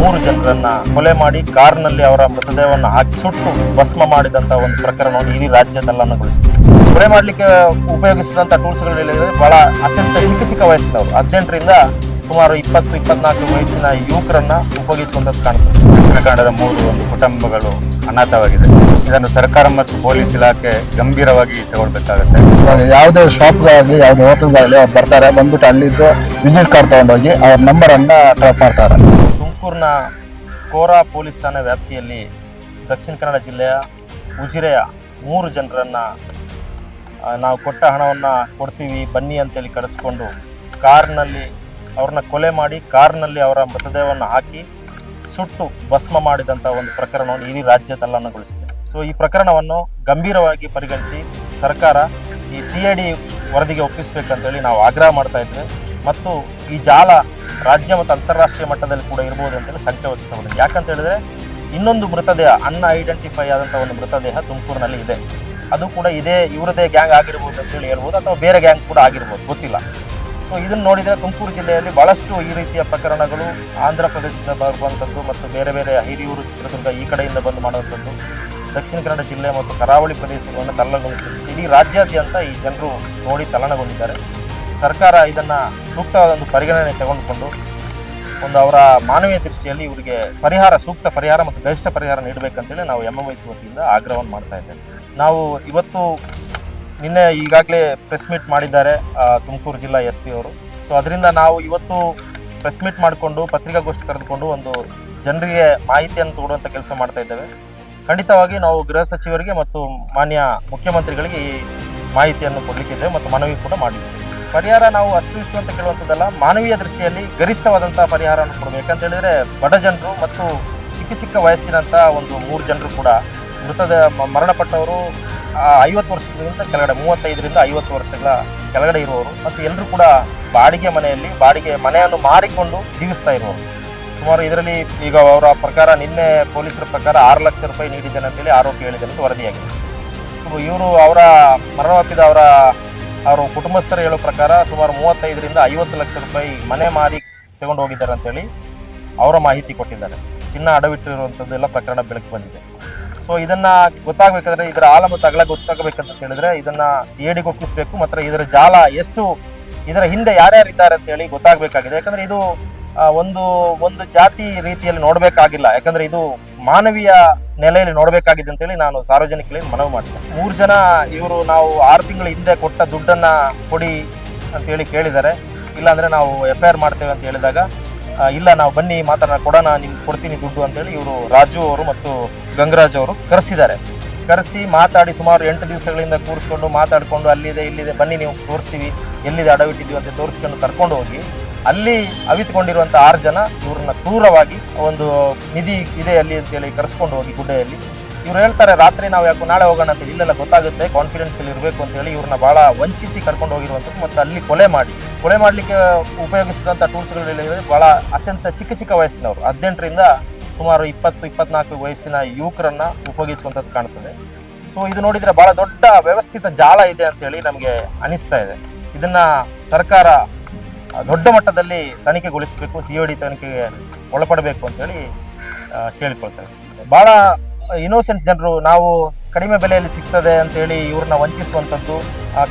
ಮೂರು ಜನರನ್ನ ಕೊಲೆ ಮಾಡಿ ಕಾರ್ನಲ್ಲಿ ಅವರ ಮೃತದೇಹವನ್ನು ಹಾಕಿ ಸುಟ್ಟು ಭಸ್ಮ ಮಾಡಿದಂತ ಒಂದು ಪ್ರಕರಣವನ್ನು ಇಡೀ ರಾಜ್ಯದಲ್ಲನ್ನಗೊಳಿಸಿದೆ ಕೊಲೆ ಮಾಡಲಿಕ್ಕೆ ಉಪಯೋಗಿಸಿದಂತ ಟೂಲ್ಸ್ಗಳು ಹೇಳಿದ್ರೆ ಬಹಳ ಅತ್ಯಂತ ಚಿಕ್ಕ ಚಿಕ್ಕ ವಯಸ್ಸಿನವರು. ಹದಿನೆಂಟರಿಂದ ಸುಮಾರು ಇಪ್ಪತ್ತು, ಇಪ್ಪತ್ನಾಲ್ಕು ವಯಸ್ಸಿನ ಯುವಕರನ್ನ ಉಪಯೋಗಿಸುವಂತದ್ದು ಕಾಣ್ತದೆ. ದಕ್ಷಿಣ ಕನ್ನಡದ ಮೂರು ಒಂದು ಕುಟುಂಬಗಳು ಅನಾಥವಾಗಿದೆ ಇದನ್ನು ಸರ್ಕಾರ ಮತ್ತು ಪೊಲೀಸ್ ಇಲಾಖೆ ಗಂಭೀರವಾಗಿ ತಗೊಳ್ಬೇಕಾಗುತ್ತೆ. ಯಾವುದೇ ಶಾಪ್ಗಾಗಲಿ ಯಾವುದೇ ಹೋಟೆಲ್ಗಾಗಲಿ ಅವ್ರು ಬರ್ತಾರೆ, ಬಂದ್ಬಿಟ್ಟು ಅಲ್ಲಿದ್ದು ವಿಸಿಟ್ ಕಾರ್ಡ್ ತಗೊಂಡೋಗಿ ಅವ್ರ ನಂಬರನ್ನು ಟ್ರಾಪ್ ಮಾಡ್ತಾರೆ. ತುಮಕೂರಿನ ಕೋರಾ ಪೊಲೀಸ್ ಠಾಣೆ ವ್ಯಾಪ್ತಿಯಲ್ಲಿ ದಕ್ಷಿಣ ಕನ್ನಡ ಜಿಲ್ಲೆಯ ಉಜಿರೆಯ ಮೂರು ಜನರನ್ನ ನಾವು ಕೊಟ್ಟ ಹಣವನ್ನು ಕೊಡ್ತೀವಿ, ಬನ್ನಿ ಅಂತೇಳಿ ಕರೆಸ್ಕೊಂಡು ಕಾರ್ನಲ್ಲಿ ಅವ್ರನ್ನ ಕೊಲೆ ಮಾಡಿ ಕಾರ್ನಲ್ಲಿ ಅವರ ಮೃತದೇಹವನ್ನು ಹಾಕಿ ಸುಟ್ಟು ಭಸ್ಮ ಮಾಡಿದಂಥ ಒಂದು ಪ್ರಕರಣವನ್ನು ಇಡೀ ತಲ್ಲಣಗೊಳಿಸಿದೆ. ಸೊ ಈ ಪ್ರಕರಣವನ್ನು ಗಂಭೀರವಾಗಿ ಪರಿಗಣಿಸಿ ಸರ್ಕಾರ ಈ ಸಿ ಐ ಡಿ ವರದಿಗೆ ಒಪ್ಪಿಸಬೇಕಂತೇಳಿ ನಾವು ಆಗ್ರಹ ಮಾಡ್ತಾ ಇದ್ದೇವೆ. ಮತ್ತು ಈ ಜಾಲ ರಾಜ್ಯ ಮತ್ತು ಅಂತಾರಾಷ್ಟ್ರೀಯ ಮಟ್ಟದಲ್ಲಿ ಕೂಡ ಇರ್ಬೋದು ಅಂತೇಳಿ ಸಂಖ್ಯೆ ವ್ಯಕ್ತಪಡಿದೆ ಯಾಕಂತ ಹೇಳಿದ್ರೆ, ಇನ್ನೊಂದು ಮೃತದೇಹ ಅನ್ನ ಐಡೆಂಟಿಫೈ ಆದಂಥ ಒಂದು ಮೃತದೇಹ ತುಮಕೂರಿನಲ್ಲಿ ಇದೆ. ಅದು ಕೂಡ ಇದೇ ಇವರದೇ ಗ್ಯಾಂಗ್ ಆಗಿರ್ಬೋದು ಅಂತೇಳಿ ಹೇಳ್ಬೋದು, ಅಥವಾ ಬೇರೆ ಗ್ಯಾಂಗ್ ಕೂಡ ಆಗಿರ್ಬೋದು, ಗೊತ್ತಿಲ್ಲ. ಸೊ ಇದನ್ನು ನೋಡಿದರೆ ತುಮಕೂರು ಜಿಲ್ಲೆಯಲ್ಲಿ ಬಹಳಷ್ಟು ಈ ರೀತಿಯ ಪ್ರಕರಣಗಳು ಆಂಧ್ರ ಪ್ರದೇಶದಿಂದ ಬರುವಂಥದ್ದು ಮತ್ತು ಬೇರೆ ಬೇರೆ ಹಿರಿಯೂರು, ಚಿತ್ರದುರ್ಗ ಈ ಕಡೆಯಿಂದ ಬಂದು ಮಾಡುವಂಥದ್ದು ದಕ್ಷಿಣ ಕನ್ನಡ ಜಿಲ್ಲೆ ಮತ್ತು ಕರಾವಳಿ ಪ್ರದೇಶಗಳನ್ನು ತಲ್ಲಗೊಳಿಸಿದೆ ಇಡೀ ರಾಜ್ಯಾದ್ಯಂತ ಈ ಜನರು ನೋಡಿ ತಲ್ಲಣಗೊಂಡಿದ್ದಾರೆ. ಸರ್ಕಾರ ಇದನ್ನು ಸೂಕ್ತವಾದ ಒಂದು ಪರಿಗಣನೆ ತಗೊಂಡುಕೊಂಡು ಒಂದು ಅವರ ಮಾನವೀಯ ದೃಷ್ಟಿಯಲ್ಲಿ ಇವರಿಗೆ ಪರಿಹಾರ, ಸೂಕ್ತ ಪರಿಹಾರ ಮತ್ತು ಗರಿಷ್ಠ ಪರಿಹಾರ ನೀಡಬೇಕಂತೇಳಿ ನಾವು ಎಂ ಎಂ ಐ ಸಿ ವತಿಯಿಂದ ಆಗ್ರಹವನ್ನು ಮಾಡ್ತಾ ಇದ್ದೇವೆ. ನಾವು ಇವತ್ತು ನಿನ್ನೆ ಈಗಾಗಲೇ ಪ್ರೆಸ್ ಮೀಟ್ ಮಾಡಿದ್ದಾರೆ ತುಮಕೂರು ಜಿಲ್ಲಾ ಎಸ್ ಪಿ ಅವರು. ಸೊ ಅದರಿಂದ ನಾವು ಇವತ್ತು ಪ್ರೆಸ್ ಮೀಟ್ ಮಾಡಿಕೊಂಡು, ಪತ್ರಿಕಾಗೋಷ್ಠಿ ಕರೆದುಕೊಂಡು ಒಂದು ಜನರಿಗೆ ಮಾಹಿತಿಯನ್ನು ಕೊಡುವಂಥ ಕೆಲಸ ಮಾಡ್ತಾ ಇದ್ದೇವೆ. ಖಂಡಿತವಾಗಿ ನಾವು ಗೃಹ ಸಚಿವರಿಗೆ ಮತ್ತು ಮಾನ್ಯ ಮುಖ್ಯಮಂತ್ರಿಗಳಿಗೆ ಈ ಮಾಹಿತಿಯನ್ನು ಕೊಡಲಿಕ್ಕಿದ್ದೇವೆ ಮತ್ತು ಮನವಿ ಕೂಡ ಮಾಡಿದ್ದೇವೆ. ಪರಿಹಾರ ನಾವು ಅಷ್ಟು ಇಷ್ಟು ಅಂತ ಕೇಳುವಂಥದ್ದಲ್ಲ, ಮಾನವೀಯ ದೃಷ್ಟಿಯಲ್ಲಿ ಗರಿಷ್ಠವಾದಂಥ ಪರಿಹಾರವನ್ನು ಕೊಡಬೇಕು ಯಾಕಂತ ಹೇಳಿದ್ರೆ ಬಡ ಜನರು ಮತ್ತು ಚಿಕ್ಕ ಚಿಕ್ಕ ವಯಸ್ಸಿನಂಥ ಒಂದು ಮೂರು ಜನರು ಕೂಡ ಮೃತದ ಮರಣಪಟ್ಟವರು ಐವತ್ತು ವರ್ಷದಿಂದ ಕೆಳಗಡೆ, ಮೂವತ್ತೈದರಿಂದ ಐವತ್ತು ವರ್ಷಗಳ ಕೆಳಗಡೆ ಇರುವವರು ಮತ್ತು ಎಲ್ಲರೂ ಕೂಡ ಬಾಡಿಗೆ ಮನೆಯಲ್ಲಿ, ಬಾಡಿಗೆ ಮನೆಯನ್ನು ಮಾರಿಕೊಂಡು ಜೀವಿಸ್ತಾ ಇರುವವರು. ಸುಮಾರು ಇದರಲ್ಲಿ ಈಗ ಅವರ ಪ್ರಕಾರ ನಿನ್ನೆ ಪೊಲೀಸರ ಪ್ರಕಾರ ಆರು ಲಕ್ಷ ರೂಪಾಯಿ ನೀಡಿದ್ದೇನೆ ಅಂತೇಳಿ ಆರೋಪಿ ಹೇಳಿದೆ ಅಂತ ವರದಿಯಾಗಿದೆ. ಇವರು ಅವರ ಮರಣವಪ್ಪಿದ ಅವರ ಅವರ ಕುಟುಂಬಸ್ಥರು ಹೇಳೋ ಪ್ರಕಾರ ಸುಮಾರು ಮೂವತ್ತೈದರಿಂದ ಐವತ್ತು ಲಕ್ಷ ರೂಪಾಯಿ ಮನೆ ಮಾರಿ ತಗೊಂಡು ಹೋಗಿದ್ದಾರೆ ಅಂತೇಳಿ ಅವರ ಮಾಹಿತಿ ಕೊಟ್ಟಿದ್ದಾರೆ. ಚಿನ್ನ ಅಡವಿಟ್ಟಿರುವಂಥದ್ದೆಲ್ಲ ಪ್ರಕರಣ ಬೆಳಕು ಬಂದಿದೆ. ಸೊ ಇದನ್ನ ಗೊತ್ತಾಗಬೇಕಾದ್ರೆ ಇದರ ಆಳ ಮತ್ತು ಅಗಲ ಗೊತ್ತಾಗಬೇಕಂತ ಹೇಳಿದ್ರೆ ಇದನ್ನ ಸಿ ಎ ಡಿಗೆ ಒಪ್ಪಿಸಬೇಕು ಮತ್ತು ಇದರ ಜಾಲ ಎಷ್ಟು, ಇದರ ಹಿಂದೆ ಯಾರ್ಯಾರು ಇದ್ದಾರೆ ಅಂತ ಹೇಳಿ ಗೊತ್ತಾಗಬೇಕಾಗಿದೆ. ಯಾಕಂದ್ರೆ ಇದು ಒಂದು ಒಂದು ಜಾತಿ ರೀತಿಯಲ್ಲಿ ನೋಡಬೇಕಾಗಿಲ್ಲ. ಯಾಕಂದ್ರೆ ಇದು ಮಾನವೀಯ ನೆಲೆಯಲ್ಲಿ ನೋಡಬೇಕಾಗಿದೆ ಅಂತೇಳಿ ನಾನು ಸಾರ್ವಜನಿಕರಿಗೆ ಮನವಿ ಮಾಡ್ತೇನೆ. ಮೂರು ಜನ ಇವರು ನಾವು ಆರು ತಿಂಗಳ ಹಿಂದೆ ಕೊಟ್ಟ ದುಡ್ಡನ್ನ ಕೊಡಿ ಅಂತೇಳಿ ಕೇಳಿದ್ದಾರೆ. ಇಲ್ಲಾಂದ್ರೆ ನಾವು ಎಫ್ ಐ ಮಾಡ್ತೇವೆ ಅಂತ ಹೇಳಿದಾಗ ಇಲ್ಲ, ನಾವು ಬನ್ನಿ ಮಾತ್ರ ಕೊಡೋಣ, ನಿಮ್ಗೆ ಕೊಡ್ತೀನಿ ದುಡ್ಡು ಅಂತೇಳಿ ಇವರು ರಾಜು ಅವರು ಮತ್ತು ಗಂಗರಾಜ್ ಅವರು ಕರೆಸಿದ್ದಾರೆ. ಕರೆಸಿ ಮಾತಾಡಿ ಸುಮಾರು ಎಂಟು ದಿವಸಗಳಿಂದ ಕೂರಿಸ್ಕೊಂಡು ಮಾತಾಡಿಕೊಂಡು ಅಲ್ಲಿದೆ, ಇಲ್ಲಿದೆ, ಬನ್ನಿ ನೀವು ತೋರಿಸ್ತೀವಿ, ಎಲ್ಲಿದೆ ಅಡವಿಟ್ಟಿದ್ದೀವಿ ಅಂತ ತೋರಿಸ್ಕೊಂಡು ಕರ್ಕೊಂಡು ಹೋಗಿ ಅಲ್ಲಿ ಅವಿತುಕೊಂಡಿರುವಂಥ ಆರು ಜನ ಇವ್ರನ್ನ ಕ್ರೂರವಾಗಿ ಒಂದು ನಿಧಿ ಇದೆ ಅಲ್ಲಿ ಅಂತೇಳಿ ಕರೆಸ್ಕೊಂಡು ಹೋಗಿ ಗುಡ್ಡೆಯಲ್ಲಿ. ಇವ್ರು ಹೇಳ್ತಾರೆ, ರಾತ್ರಿ ನಾವು ಯಾಕೋ ನಾಳೆ ಹೋಗೋಣ ಅಂತ ಇಲ್ಲೆಲ್ಲ ಗೊತ್ತಾಗುತ್ತೆ ಕಾನ್ಫಿಡೆನ್ಸ್ ಅಲ್ಲಿ ಇರಬೇಕು ಅಂತೇಳಿ ಇವ್ರನ್ನ ಬಹಳ ವಂಚಿಸಿ ಕರ್ಕೊಂಡು ಹೋಗಿರುವಂಥದ್ದು ಮತ್ತು ಅಲ್ಲಿ ಕೊಲೆ ಮಾಡಿ. ಕೊಲೆ ಮಾಡಲಿಕ್ಕೆ ಉಪಯೋಗಿಸಿದಂಥ ಟೂಲ್ಸ್ಗಳು ಭಾಳ ಅತ್ಯಂತ ಚಿಕ್ಕ ಚಿಕ್ಕ ವಯಸ್ಸಿನವರು. ಹದಿನೆಂಟರಿಂದ ಸುಮಾರು ಇಪ್ಪತ್ತು, ಇಪ್ಪತ್ನಾಲ್ಕು ವಯಸ್ಸಿನ ಯುವಕರನ್ನ ಉಪಯೋಗಿಸುವಂಥದ್ದು ಕಾಣ್ತದೆ. ಸೊ ಇದು ನೋಡಿದರೆ ಬಹಳ ದೊಡ್ಡ ವ್ಯವಸ್ಥಿತ ಜಾಲ ಇದೆ ಅಂತೇಳಿ ನಮಗೆ ಅನಿಸ್ತಾ ಇದೆ. ಇದನ್ನು ಸರ್ಕಾರ ದೊಡ್ಡ ಮಟ್ಟದಲ್ಲಿ ತನಿಖೆಗೊಳಿಸಬೇಕು ಸಿ ಡಿ ತನಿಖೆಗೆ ಒಳಪಡಬೇಕು ಅಂತೇಳಿ ಕೇಳಿಕೊಳ್ತೇವೆ ಭಾಳ ಇನ್ನೋಸೆಂಟ್ ಜನರು, ನಾವು ಕಡಿಮೆ ಬೆಲೆಯಲ್ಲಿ ಸಿಗ್ತದೆ ಅಂತೇಳಿ ಇವ್ರನ್ನ ವಂಚಿಸುವಂಥದ್ದು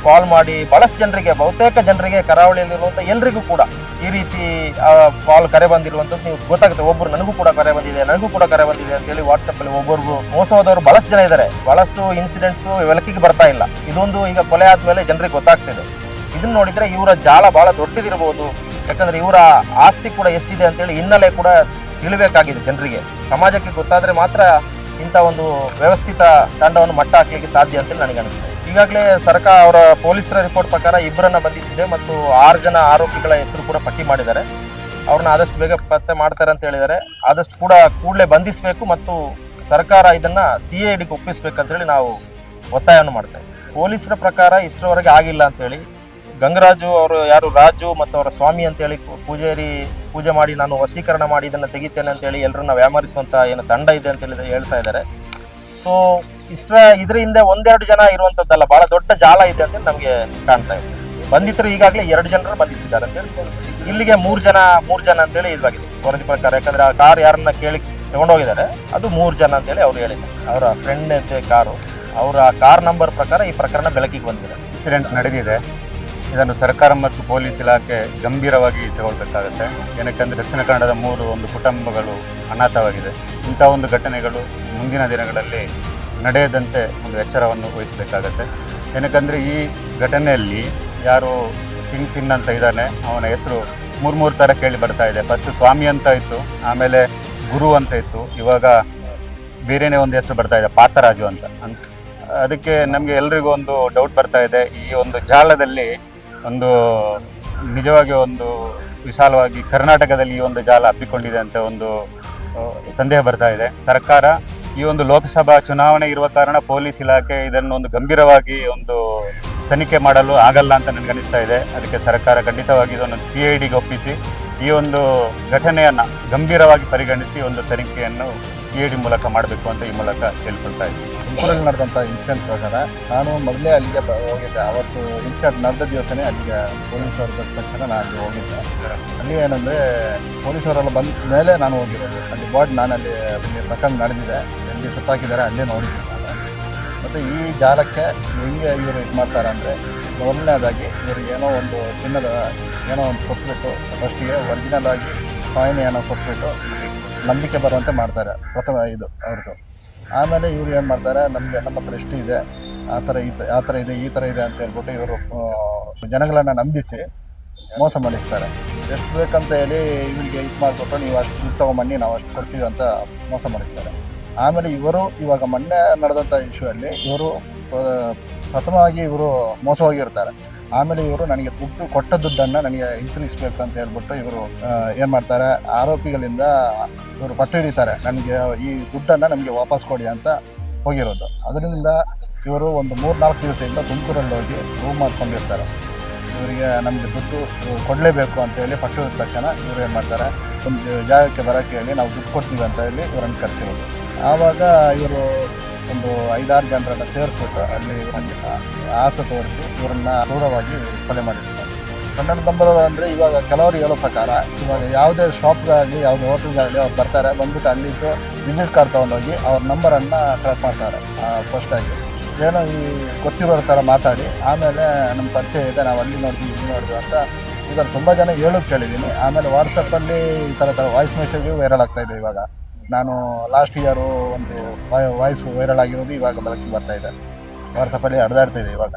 ಕಾಲ್ ಮಾಡಿ ಭಾಳಷ್ಟು ಜನರಿಗೆ, ಬಹುತೇಕ ಜನರಿಗೆ ಕರಾವಳಿಯಲ್ಲಿರುವಂಥ ಎಲ್ರಿಗೂ ಕೂಡ ಈ ರೀತಿ ಕಾಲ್ ಕರೆ ಬಂದಿರುವಂಥದ್ದು ನೀವು ಗೊತ್ತಾಗುತ್ತೆ. ಒಬ್ಬರು ನನಗೂ ಕೂಡ ಕರೆ ಬಂದಿದೆ, ನನಗೂ ಕೂಡ ಕರೆ ಬಂದಿದೆ ಅಂತೇಳಿ ವಾಟ್ಸಪ್ಪಲ್ಲಿ ಒಬ್ಬೊಬ್ರು ಮೋಸ ಹೋದವರು ಬಹಳಷ್ಟು ಜನ ಇದ್ದಾರೆ. ಭಾಳಷ್ಟು ಇನ್ಸಿಡೆಂಟ್ಸು ಬೆಳಕಿಗೆ ಬರ್ತಾ ಇಲ್ಲ. ಇದೊಂದು ಈಗ ಕೊಲೆ ಆದಮೇಲೆ ಜನರಿಗೆ ಗೊತ್ತಾಗ್ತಿದೆ. ಇದನ್ನ ನೋಡಿದ್ರೆ ಇವರ ಜಾಲ ಬಹಳ ದೊಡ್ಡದಿರಬಹುದು. ಯಾಕಂದ್ರೆ ಇವರ ಆಸ್ತಿ ಕೂಡ ಎಷ್ಟಿದೆ ಅಂತೇಳಿ ಹಿನ್ನೆಲೆ ಕೂಡ ತಿಳಿಬೇಕಾಗಿದೆ ಜನರಿಗೆ. ಸಮಾಜಕ್ಕೆ ಗೊತ್ತಾದ್ರೆ ಮಾತ್ರ ಇಂಥ ಒಂದು ವ್ಯವಸ್ಥಿತ ತಂಡವನ್ನು ಮಟ್ಟ ಹಾಕ್ಲಿಕ್ಕೆ ಸಾಧ್ಯ ಅಂತೇಳಿ ನನಗೆ ಅನಿಸ್ತದೆ ಈಗಾಗಲೇ ಸರ್ಕಾರ ಅವರ ಪೊಲೀಸರ ರಿಪೋರ್ಟ್ ಪ್ರಕಾರ ಇಬ್ಬರನ್ನ ಬಂಧಿಸಿದೆ ಮತ್ತು ಆರು ಜನ ಆರೋಪಿಗಳ ಹೆಸರು ಕೂಡ ಪಟ್ಟಿ ಮಾಡಿದ್ದಾರೆ. ಅವ್ರನ್ನ ಆದಷ್ಟು ಬೇಗ ಪತ್ತೆ ಮಾಡ್ತಾರೆ ಅಂತ ಹೇಳಿದ್ದಾರೆ. ಆದಷ್ಟು ಕೂಡ ಕೂಡಲೇ ಬಂಧಿಸಬೇಕು ಮತ್ತು ಸರ್ಕಾರ ಇದನ್ನ ಸಿ ಐ ಡಿಗೆ ಒಪ್ಪಿಸಬೇಕಂತೇಳಿ ನಾವು ಒತ್ತಾಯವನ್ನು ಮಾಡ್ತೇವೆ ಪೊಲೀಸರ ಪ್ರಕಾರ ಇಷ್ಟರವರೆಗೆ ಆಗಿಲ್ಲ ಅಂತೇಳಿ ಗಂಗರಾಜು ಅವರು ಯಾರು, ರಾಜು ಮತ್ತು ಅವರ ಸ್ವಾಮಿ ಅಂತೇಳಿ ಪೂಜಾರಿ, ಪೂಜೆ ಮಾಡಿ ನಾನು ವಶೀಕರಣ ಮಾಡಿ ಇದನ್ನು ತೆಗಿತೇನೆ ಅಂತೇಳಿ ಎಲ್ಲರನ್ನ ವ್ಯಾಮರಿಸುವಂತ ಏನು ತಂಡ ಇದೆ ಅಂತ ಹೇಳಿ ಹೇಳ್ತಾ ಇದ್ದಾರೆ. ಸೊ ಇಷ್ಟ ಇದ್ರ ಹಿಂದೆ ಒಂದೆರಡು ಜನ ಇರುವಂತದ್ದಲ್ಲ, ಬಹಳ ದೊಡ್ಡ ಜಾಲ ಇದೆ ಅಂತ ನಮಗೆ ಕಾಣ್ತಾ ಇದೆ. ಬಂಧಿತರು ಈಗಾಗಲೇ ಎರಡು ಜನರು ಬಂಧಿಸಿದ್ದಾರೆ ಅಂತ ಹೇಳಿ ಇಲ್ಲಿಗೆ ಮೂರು ಜನ ಮೂರು ಜನ ಅಂತೇಳಿ ಇದಾಗಿದೆ. ವರದಿ ಪ್ರಕಾರ, ಯಾಕಂದ್ರೆ ಆ ಕಾರ್ ಯಾರನ್ನ ಕೇಳಿ ತಗೊಂಡೋಗಿದ್ದಾರೆ, ಅದು ಮೂರು ಜನ ಅಂತೇಳಿ ಅವ್ರು ಹೇಳಿದ್ದಾರೆ. ಅವರ ಫ್ರೆಂಡ್ ಅಂತೆ ಕಾರು, ಅವರ ಕಾರ್ ನಂಬರ್ ಪ್ರಕಾರ ಈ ಪ್ರಕರಣ ಬೆಳಕಿಗೆ ಬಂದಿದೆ. ಇನ್ಸಿಡೆಂಟ್ ನಡೆದಿದೆ. ಇದನ್ನು ಸರ್ಕಾರ ಮತ್ತು ಪೊಲೀಸ್ ಇಲಾಖೆ ಗಂಭೀರವಾಗಿ ತಗೊಳ್ಬೇಕಾಗತ್ತೆ. ಏನಕ್ಕೆಂದರೆ ದಕ್ಷಿಣ ಕನ್ನಡದ ಮೂರು ಒಂದು ಕುಟುಂಬಗಳು ಅನಾಥವಾಗಿದೆ ಇಂಥ ಒಂದು ಘಟನೆಗಳು ಮುಂದಿನ ದಿನಗಳಲ್ಲಿ ನಡೆಯದಂತೆ ಒಂದು ಎಚ್ಚರವನ್ನು ವಹಿಸಬೇಕಾಗತ್ತೆ. ಏನಕ್ಕಂದರೆ ಈ ಘಟನೆಯಲ್ಲಿ ಯಾರು ಕಿಂಗ್ ಪಿನ್ ಅಂತ ಇದ್ದಾನೆ, ಅವನ ಹೆಸರು ಮೂರು ಮೂರು ಥರ ಕೇಳಿ ಬರ್ತಾ ಇದೆ. ಫಸ್ಟ್ ಸ್ವಾಮಿ ಅಂತ ಇತ್ತು, ಆಮೇಲೆ ಗುರು ಅಂತ ಇತ್ತು, ಇವಾಗ ಬೇರೆನೇ ಒಂದು ಹೆಸರು ಬರ್ತಾ ಇದೆ, ಪಾತರಾಜು ಅಂತ. ಅಂತ ಅದಕ್ಕೆ ನಮಗೆ ಎಲ್ರಿಗೂ ಒಂದು ಡೌಟ್ ಬರ್ತಾ ಇದೆ. ಈ ಒಂದು ಜಾಲದಲ್ಲಿ ಒಂದು ನಿಜವಾಗಿ ಒಂದು ವಿಶಾಲವಾಗಿ ಕರ್ನಾಟಕದಲ್ಲಿ ಈ ಒಂದು ಜಾಲ ಹಬ್ಬಿಕೊಂಡಿದೆ ಅಂತ ಒಂದು ಸಂದೇಹ ಬರ್ತಾ ಇದೆ. ಸರ್ಕಾರ ಈ ಒಂದು ಲೋಕಸಭಾ ಚುನಾವಣೆ ಇರುವ ಕಾರಣ ಪೊಲೀಸ್ ಇಲಾಖೆ ಇದನ್ನು ಒಂದು ಗಂಭೀರವಾಗಿ ಒಂದು ತನಿಖೆ ಮಾಡಲು ಆಗಲ್ಲ ಅಂತ ನನಗೆ ಅನಿಸ್ತಾ ಇದೆ. ಅದಕ್ಕೆ ಸರ್ಕಾರ ಖಂಡಿತವಾಗಿ ಇದನ್ನು ಸಿ ಐ ಡಿಗೆ ಒಪ್ಪಿಸಿ ಈ ಒಂದು ಘಟನೆಯನ್ನು ಗಂಭೀರವಾಗಿ ಪರಿಗಣಿಸಿ ಒಂದು ತನಿಖೆಯನ್ನು ಸಿ ಡಿ ಮೂಲಕ ಮಾಡಬೇಕು ಅಂತ ಈ ಮೂಲಕ ಕೇಳ್ಕೊಳ್ತಾ ಇದ್ದೀನಿ. ತುಮಕೂರಲ್ಲಿ ನಡೆದಂಥ ಇನ್ಸಿಡೆಂಟ್ ಪ್ರಕಾರ ನಾನು ಮೊದಲೇ ಅಲ್ಲಿಗೆ ಬ- ಹೋಗಿದ್ದೆ. ಅವತ್ತು ಇನ್ಸಿಡೆಂಟ್ ನಡೆದ ದಿವಸನೇ ಅಲ್ಲಿಗೆ ಪೊಲೀಸರು ಬಂದ ತಕ್ಷಣ ನಾನು ಅಲ್ಲಿ ಹೋಗಿದ್ದೆ. ಅಲ್ಲಿ ಏನಂದರೆ ಪೊಲೀಸವರೆಲ್ಲ ಬಂದ ಮೇಲೆ ನಾನು ಹೋಗಿರೋದು. ಅಲ್ಲಿ ಬಾಡಿ ನಾನು ಅಲ್ಲಿ ಪ್ರಕರಣ ನಡೆದಿದೆ. ಎಲ್ಲಿ ಸುತ್ತಾಕಿದ್ದಾರೆ ಅಲ್ಲೇ ನೋಡಿದ್ದೆ ಮತ್ತು ಈ ಜಾಲಕ್ಕೆ ಹೆಂಗೆ ಇವರು ಇದು ಮಾಡ್ತಾರೆ ಅಂದರೆ ಮೊದಲನೇದಾಗಿ ಇವರು ಏನೋ ಒಂದು ಚಿನ್ನದ ಏನೋ ಒಂದು ಕೊಟ್ಬಿಟ್ಟು ಫಸ್ಟಿಗೆ ಒರಿಜಿನಲ್ ಆಗಿ ಕಾಯಿನ್ ಏನೋ ಕೊಟ್ಬಿಟ್ಟು ನಂಬಿಕೆ ಬರುವಂತೆ ಮಾಡ್ತಾರೆ, ಪ್ರಥಮ ಇದು ಅವ್ರದ್ದು ಆಮೇಲೆ ಇವ್ರು ಏನು ಮಾಡ್ತಾರೆ, ನಮಗೆ ನಮ್ಮ ಹತ್ರ ಎಷ್ಟು ಇದೆ, ಆ ಥರ ಈ ಆ ಥರ ಇದೆ, ಈ ಥರ ಇದೆ ಅಂತ ಹೇಳ್ಬಿಟ್ಟು ಇವರು ಜನಗಳನ್ನು ನಂಬಿಸಿ ಮೋಸ ಮಾಡಿರ್ತಾರೆ. ಎಷ್ಟು ಬೇಕಂತ ಹೇಳಿ ಇವರಿಗೆ ಇದು ಮಾಡಿಕೊಟ್ಟು ನೀವು ಅಷ್ಟು ದುಡ್ಡು ತೊಗೊಂಬನ್ನಿ, ನಾವು ಅಷ್ಟು ಕೊಡ್ತೀವಿ ಅಂತ ಮೋಸ ಮಾಡಿರ್ತಾರೆ. ಆಮೇಲೆ ಇವರು ಇವಾಗ ಮೊನ್ನೆ ನಡೆದಂಥ ಇಶ್ಯೂ ಅಲ್ಲಿ ಇವರು ಪ್ರಥಮವಾಗಿ ಇವರು ಮೋಸ ಹೋಗಿರ್ತಾರೆ ಆಮೇಲೆ ಇವರು ನನಗೆ ದುಡ್ಡು ಕೊಟ್ಟ ದುಡ್ಡನ್ನು ನನಗೆ ಹಿಂತಿರುಗಿಸ್ಬೇಕು ಅಂತ ಹೇಳ್ಬಿಟ್ಟು ಇವರು ಏನು ಮಾಡ್ತಾರೆ? ಆರೋಪಿಗಳಿಂದ ಇವರು ಪಟ್ಟು ಹಿಡಿತಾರೆ ನನಗೆ ಈ ದುಡ್ಡನ್ನು ನಮಗೆ ವಾಪಸ್ ಕೊಡಿ ಅಂತ ಹೋಗಿರೋದು. ಅದರಿಂದ ಇವರು ಒಂದು ಮೂರು ನಾಲ್ಕು ದಿವಸದಿಂದ ತುಮಕೂರಲ್ಲಿ ಹೋಗಿ ರೂಮ್ ಮಾಡ್ಕೊಂಡಿರ್ತಾರೆ. ಇವರಿಗೆ ನಮಗೆ ದುಡ್ಡು ಕೊಡಲೇಬೇಕು ಅಂತ ಹೇಳಿ ಪಟ್ಟು ಹಿಡಿದ ತಕ್ಷಣ ಇವರು ಏನು ಮಾಡ್ತಾರೆ? ಒಂದು ಜಾಗಕ್ಕೆ ಬರೋಕ್ಕೆ ಹೇಳಿ ನಾವು ದುಡ್ಡು ಕೊಡ್ತೀವಿ ಅಂತ ಹೇಳಿ ಇವರನ್ನು ಕರೆಸಿರೋದು. ಆವಾಗ ಇವರು ಒಂದು ಐದಾರು ಜನರನ್ನ ಸೇರಿಸ್ಬಿಟ್ಟು ಅಲ್ಲಿ ಆಸೆ ತೋರಿಸಿ ಇವರನ್ನ ಕ್ರೂರವಾಗಿ ಕೊಲೆ ಮಾಡಿರ್ತಾರೆ ಕನ್ನಡ ನಂಬರ್ ಅಂದರೆ ಇವಾಗ ಕೆಲವರು ಹೇಳೋ ಪ್ರಕಾರ ಇವಾಗ ಯಾವುದೇ ಶಾಪ್ಗಾಗಲಿ ಯಾವುದೇ ಹೋಟೆಲ್ಗಾಗಲಿ ಅವ್ರು ಬರ್ತಾರೆ, ಬಂದ್ಬಿಟ್ಟು ಅಲ್ಲಿದ್ದು ವಿಸಿಟ್ ಕಾರ್ಡ್ ತೊಗೊಂಡೋಗಿ ಅವ್ರ ನಂಬರನ್ನು ಟ್ರ್ಯಾಕ್ ಮಾಡ್ತಾರೆ ಫಸ್ಟಾಗಿ ಏನೋ ಈ ಗೊತ್ತಿರೋರ ಥರ ಮಾತಾಡಿ, ಆಮೇಲೆ ನಮ್ಮ ಪರಿಚಯ ಇದೆ, ನಾವು ಅಲ್ಲಿ ನೋಡ್ತೀವಿ, ಇಲ್ಲಿ ನೋಡಿದ್ವಿ ಅಂತ ಈಗ ತುಂಬ ಜನ ಹೇಳೋದು ಕೇಳಿದ್ದೀನಿ. ಆಮೇಲೆ ವಾಟ್ಸಪ್ಪಲ್ಲಿ ಈ ಥರ ಥರ ವಾಯ್ಸ್ ಮೆಸೇಜು ವೈರಲ್ ಆಗ್ತಾಯಿದೆ ಇವಾಗ. ನಾನು ಲಾಸ್ಟ್ ಇಯರು ಒಂದು ವಾಯ್ಸ್ ವೈರಲ್ ಆಗಿರೋದು ಇವಾಗ ಬೆಳಕಿಗೆ ಬರ್ತಾ ಇದೆ. ವಾಟ್ಸಪ್ಪಲ್ಲಿ ಹರಿದಾಡ್ತಾ ಇದೆ ಇವಾಗ.